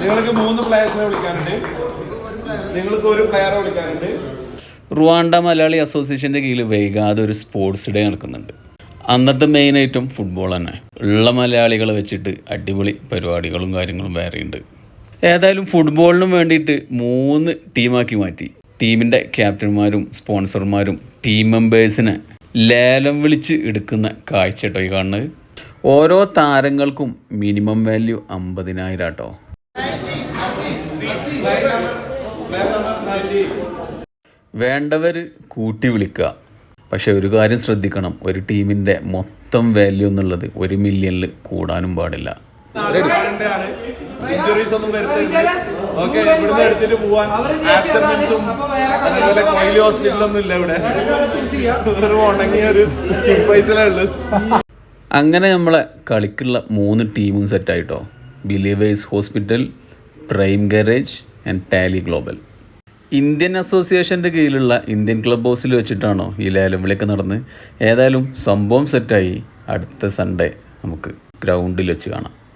നിങ്ങൾക്ക് മൂന്ന് പ്ലെയേഴ്സിനെ വിളിക്കാനുണ്ട്. നിങ്ങൾക്ക് ഒരു പ്ലെയറെ വിളിക്കാനുണ്ട്. റുവാണ്ട മലയാളി അസോസിയേഷന്റെ കീഴിൽ വൈകാതെ ഒരു സ്പോർട്സ് ഡേ നടക്കുന്നുണ്ട്. അന്നത്തെ മെയിൻ ഐറ്റം ഫുട്ബോൾ തന്നെ. ഉള്ള മലയാളികളെ വെച്ചിട്ട് അടിപൊളി പരിപാടികളും കാര്യങ്ങളും വേറെയുണ്ട് ഏതായാലും ഫുട്ബോളിനും വേണ്ടിയിട്ട് മൂന്ന് ടീമാക്കി മാറ്റി. ടീമിന്റെ ക്യാപ്റ്റന്മാരും സ്പോൺസർമാരും ടീം മെമ്പേഴ്സിനെ ലേലം വിളിച്ച് എടുക്കുന്ന കാഴ്ച കേട്ടോ ഈ കാണുന്നത്. ഓരോ താരങ്ങൾക്കും മിനിമം വാല്യൂ അമ്പതിനായിരം കേട്ടോ വേണ്ടവർ കൂട്ടി വിളിക്കുക. പക്ഷെ ഒരു കാര്യം ശ്രദ്ധിക്കണം ഒരു ടീമിന്റെ മൊത്തം വാല്യൂ എന്നുള്ളത് ഒരു മില്യണിൽ കൂടാനും പാടില്ല. ഒന്നും പോവാൻ ഹോസ്പിറ്റലൊന്നും ഇല്ല ഇവിടെ. ഒരു ഉണങ്ങിയ ഒരു പൈസ അങ്ങനെ നമ്മളെ കളിക്കുള്ള മൂന്ന് ടീമും സെറ്റായിട്ടോ. Believers hospital prime garage and tally global Indian അസോസിയേഷന്റെ കീഴിലുള്ള ഇന്ത്യൻ ക്ലബ് ഹൗസിൽ വെച്ചിട്ടാണോ ഈ ലേലം വിളിയൊക്കെ നടന്ന്. ഏതായാലും സംഭവം സെറ്റായി. അടുത്ത സൺഡേ നമുക്ക് ഗ്രൗണ്ടിൽ വെച്ച് കാണാം.